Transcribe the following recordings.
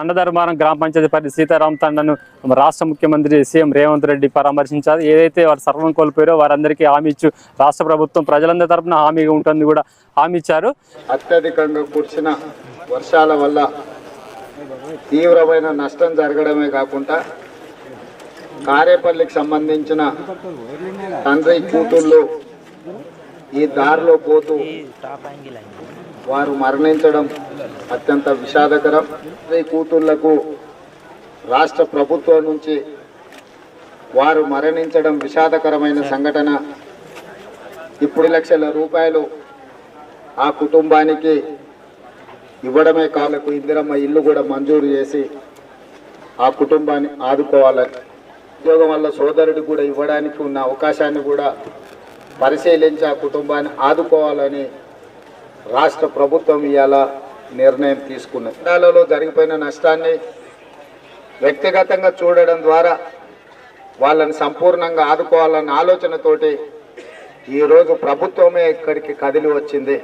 అన్నధర్మారం గ్రామ పంచాయతీ పరిధి సీతారాం తండను రాష్ట్ర ముఖ్యమంత్రి సీఎం రేవంత్ రెడ్డి పరామర్శించారు. ఏదైతే వారు సర్వం కోల్పోయారో వారందరికీ హామీ ఇచ్చు. రాష్ట్ర ప్రభుత్వం ప్రజలందరి తరఫున హామీగా ఉంటుంది కూడా హామీ ఇచ్చారు. అత్యధికంగా కురిసిన వర్షాల వల్ల తీవ్రమైన నష్టం జరగడమే కాకుండా కారేపల్లికి సంబంధించిన తండ్రి కూతుళ్ళు ఈ దారిలో పోతూ వారు మరణించడం అత్యంత విషాదకరం. ఈ కూతుళ్ళకు రాష్ట్ర ప్రభుత్వం నుంచి వారు మరణించడం విషాదకరమైన సంఘటన. ఇప్పుడు లక్షల రూపాయలు ఆ కుటుంబానికి ఇవ్వడమే కాలకు ఇందిరమ్మ ఇల్లు కూడా మంజూరు చేసి ఆ కుటుంబాన్ని ఆదుకోవాలని ఉద్యోగం వల్ల సోదరుడు కూడా ఇవ్వడానికి ఉన్న అవకాశాన్ని కూడా పరిశీలించి ఆ కుటుంబాన్ని ఆదుకోవాలని రాష్ట్ర ప్రభుత్వం ఇవాళ నిర్ణయం తీసుకున్నది. జిల్లాలలో జరిగిపోయిన నష్టాన్ని వ్యక్తిగతంగా చూడడం ద్వారా వాళ్ళని సంపూర్ణంగా ఆదుకోవాలన్న ఆలోచనతోటి ఈరోజు ప్రభుత్వమే ఇక్కడికి కదిలి వచ్చింది.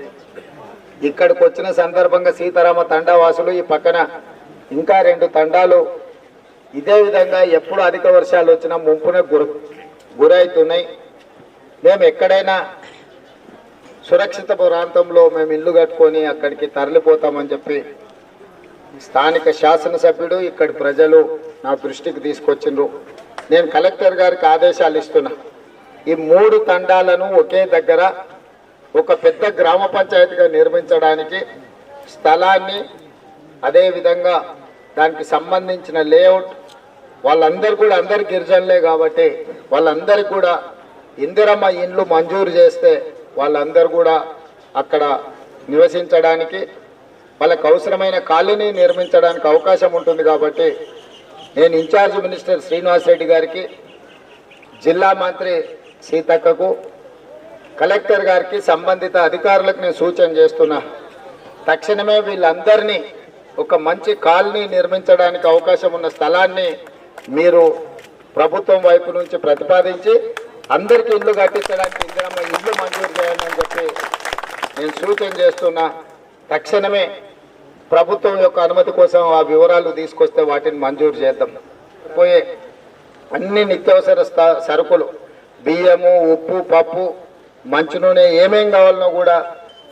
ఇక్కడికి వచ్చిన సందర్భంగా సీతారామ తండావాసులు ఈ పక్కన ఇంకా రెండు తండాలు ఇదే విధంగా ఎప్పుడు అధిక వర్షాలు వచ్చినా ముంపున గురవుతున్నాయి మేము ఎక్కడైనా సురక్షిత ప్రాంతంలో మేము ఇల్లు కట్టుకొని అక్కడికి తరలిపోతామని చెప్పి స్థానిక శాసనసభ్యుడు ఇక్కడి ప్రజలు నా దృష్టికి తీసుకొచ్చిండ్రు. నేను కలెక్టర్ గారికి ఆదేశాలు ఇస్తున్నా. ఈ మూడు తండాలను ఒకే దగ్గర ఒక పెద్ద గ్రామ పంచాయతీగా నిర్మించడానికి స్థలాన్ని అదేవిధంగా దానికి సంబంధించిన లేఅవుట్ వాళ్ళందరూ కూడా అందరు గిరిజనులే కాబట్టి వాళ్ళందరికీ కూడా ఇందిరమ్మ ఇండ్లు మంజూరు చేస్తే వాళ్ళందరూ కూడా అక్కడ నివసించడానికి వాళ్ళకు అవసరమైన కాలనీ నిర్మించడానికి అవకాశం ఉంటుంది కాబట్టి నేను ఇన్ఛార్జ్ మినిస్టర్ శ్రీనివాస్ రెడ్డి గారికి జిల్లా మంత్రి సీతక్కకు కలెక్టర్ గారికి సంబంధిత అధికారులకు నేను సూచన చేస్తున్నా. తక్షణమే వీళ్ళందరినీ ఒక మంచి కాలనీ నిర్మించడానికి అవకాశం ఉన్న స్థలాన్ని మీరు ప్రభుత్వం వైపు నుంచి ప్రతిపాదించి అందరికీ ఇల్లు కట్టించడానికి ఇందిరమ్మ ఇల్లు మంజూరు చేయాలని చెప్పి నేను సూచన చేస్తున్నా. తక్షణమే ప్రభుత్వం యొక్క అనుమతి కోసం ఆ వివరాలు తీసుకొస్తే వాటిని మంజూరు చేద్దాం. పోయే అన్ని నిత్యావసర సరుకులు బియ్యము ఉప్పు పప్పు మంచి నూనె ఏమేం కావాలనో కూడా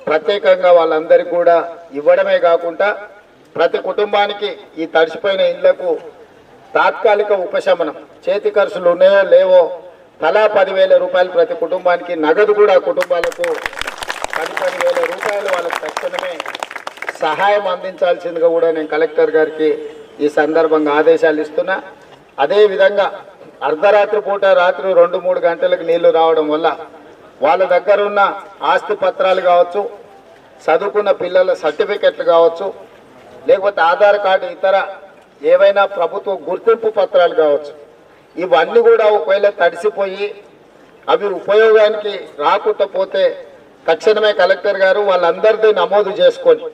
ప్రత్యేకంగా వాళ్ళందరికీ కూడా ఇవ్వడమే కాకుండా ప్రతి కుటుంబానికి ఈ తడిసిపోయిన ఇళ్ళకు తాత్కాలిక ఉపశమనం. చేతి ఖర్చులు ఉన్నాయో లేవో తలా పదివేల రూపాయలు ప్రతి కుటుంబానికి నగదు కూడా కుటుంబాలకు పది పదివేల రూపాయలు వాళ్ళకి తక్షణమే సహాయం అందించాల్సిందిగా కూడా నేను కలెక్టర్ గారికి ఈ సందర్భంగా ఆదేశాలు ఇస్తున్నా. అదేవిధంగా అర్ధరాత్రి పూట రాత్రి రెండు మూడు గంటలకు నీళ్ళు రావడం వల్ల వాళ్ళ దగ్గర ఉన్న ఆస్తి పత్రాలు కావచ్చు చదువుకున్న పిల్లల సర్టిఫికెట్లు కావచ్చు లేకపోతే ఆధార్ కార్డు ఇతర ఏవైనా ప్రభుత్వ గుర్తింపు పత్రాలు కావచ్చు ఇవన్నీ కూడా ఒకవేళ తడిసిపోయి అవి ఉపయోగానికి రాకుండా పోతే తక్షణమే కలెక్టర్ గారు వాళ్ళందరిది నమోదు చేసుకొని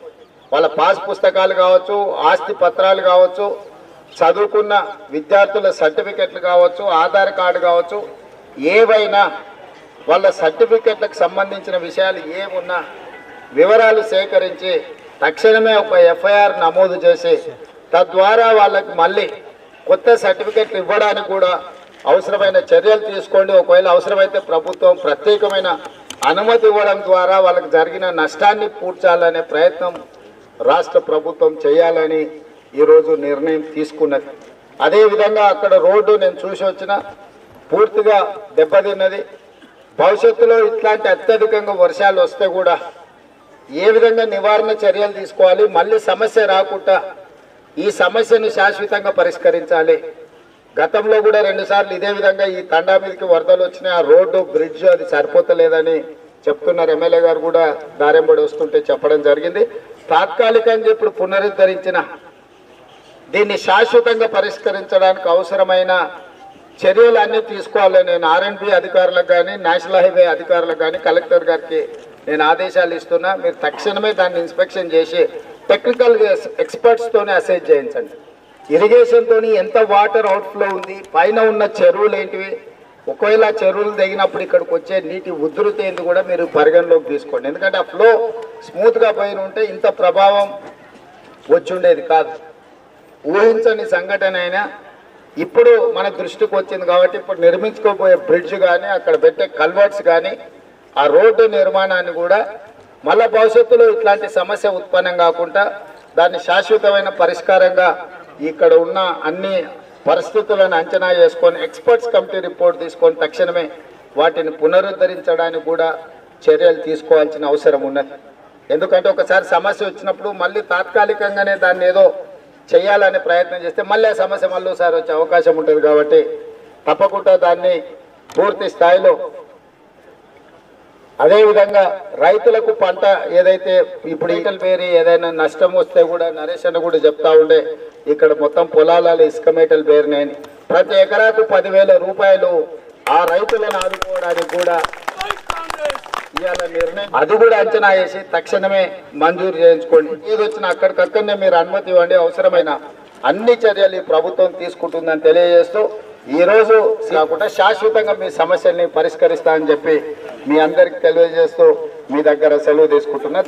వాళ్ళ పాస్ పుస్తకాలు కావచ్చు ఆస్తి పత్రాలు కావచ్చు చదువుకున్న విద్యార్థుల సర్టిఫికెట్లు కావచ్చు ఆధార్ కార్డు కావచ్చు ఏవైనా వాళ్ళ సర్టిఫికెట్లకు సంబంధించిన విషయాలు ఏమున్నా వివరాలు సేకరించి తక్షణమే ఒక ఎఫ్ఐఆర్ నమోదు చేసి తద్వారా వాళ్ళకి మళ్ళీ కొత్త సర్టిఫికెట్లు ఇవ్వడానికి కూడా అవసరమైన చర్యలు తీసుకోండి. ఒకవేళ అవసరమైతే ప్రభుత్వం ప్రత్యేకమైన అనుమతి ఇవ్వడం ద్వారా వాళ్ళకి జరిగిన నష్టాన్ని పూడ్చాలనే ప్రయత్నం రాష్ట్ర ప్రభుత్వం చేయాలని ఈరోజు నిర్ణయం తీసుకున్నది. అదేవిధంగా అక్కడ రోడ్డు నేను చూసి వచ్చిన పూర్తిగా దెబ్బతిన్నది. భవిష్యత్తులో ఇట్లాంటి అత్యధికంగా వర్షాలు వస్తే కూడా ఏ విధంగా నివారణ చర్యలు తీసుకోవాలి మళ్ళీ సమస్య రాకుండా ఈ సమస్యను శాశ్వతంగా పరిష్కరించాలి. గతంలో కూడా రెండుసార్లు ఇదే విధంగా ఈ తండా మీదకి వరదలు వచ్చినాయి ఆ రోడ్డు బ్రిడ్జ్ అది సరిపోతలేదని చెప్తున్నారు ఎమ్మెల్యే గారు కూడా. దారెంబడి వస్తుంటే చెప్పడం జరిగింది. తాత్కాలికంగా ఇప్పుడు పునరుద్ధరించిన దీన్ని శాశ్వతంగా పరిష్కరించడానికి అవసరమైన చర్యలు అన్నీ తీసుకోవాలి. నేను ఆర్ఎండ్బి అధికారులకు కానీ నేషనల్ హైవే అధికారులకు కానీ కలెక్టర్ గారికి నేను ఆదేశాలు ఇస్తున్నా. మీరు తక్షణమే దాన్ని ఇన్స్పెక్షన్ చేసి టెక్నికల్ ఎక్స్పర్ట్స్తోనే అసైజ్ చేయించండి. ఇరిగేషన్తో ఎంత వాటర్ అవుట్ఫ్లో ఉంది పైన ఉన్న చెరువులు ఏంటివి? ఒకవేళ చెరువులు తెగినప్పుడు ఇక్కడికి వచ్చే నీటి ఉధృతి ఏంది కూడా మీరు పరిగణలోకి తీసుకోండి. ఎందుకంటే ఆ ఫ్లో స్మూత్గా పైన ఉంటే ఇంత ప్రభావం వచ్చి ఉండేది కాదు. ఊహించని సంఘటన అయినా ఇప్పుడు మన దృష్టికి వచ్చింది కాబట్టి ఇప్పుడు నిర్మించుకోబోయే బ్రిడ్జ్ కానీ అక్కడ పెట్టే కల్వర్ట్స్ కానీ ఆ రోడ్డు నిర్మాణాన్ని కూడా మళ్ళా భవిష్యత్తులో ఇట్లాంటి సమస్య ఉత్పన్నం కాకుండా దాన్ని శాశ్వతమైన పరిష్కారంగా ఇక్కడ ఉన్న అన్ని పరిస్థితులను అంచనా చేసుకొని ఎక్స్పర్ట్స్ కమిటీ రిపోర్ట్ తీసుకొని తక్షణమే వాటిని పునరుద్ధరించడానికి కూడా చర్యలు తీసుకోవాల్సిన అవసరం ఉన్నది. ఎందుకంటే ఒకసారి సమస్య వచ్చినప్పుడు మళ్ళీ తాత్కాలికంగానే దాన్ని ఏదో చేయాలనే ప్రయత్నం చేస్తే మళ్ళీ ఆ సమస్య మళ్ళీ ఒకసారి వచ్చే అవకాశం ఉంటుంది కాబట్టి తప్పకుండా దాన్ని పూర్తి స్థాయిలో అదేవిధంగా రైతులకు పంట ఏదైతే ఇప్పుడు ఈటలు పేరి ఏదైనా నష్టం వస్తే కూడా నరేష్ అన్న కూడా చెప్తా ఉండే ఇక్కడ మొత్తం పొలాలలో ఇసుక మేటలు పేరినాయని. ప్రతి ఎకరాకు పదివేల రూపాయలు ఆ రైతులను ఆదుకోవడానికి కూడా ఇవాళ నిర్ణయం అది కూడా అంచనా వేసి తక్షణమే మంజూరు చేయించుకోండి. ఏది వచ్చినా అక్కడికక్కడనే మీరు అనుమతి ఇవ్వండి అవసరమైన అన్ని చర్యలు ఈ ప్రభుత్వం తీసుకుంటుందని తెలియజేస్తూ ఈ రోజు కాకుండా శాశ్వతంగా మీ సమస్యల్ని పరిష్కరిస్తా అని చెప్పి మీ అందరికి తెలియజేస్తూ మీ దగ్గర సెలవు తీసుకుంటున్నా.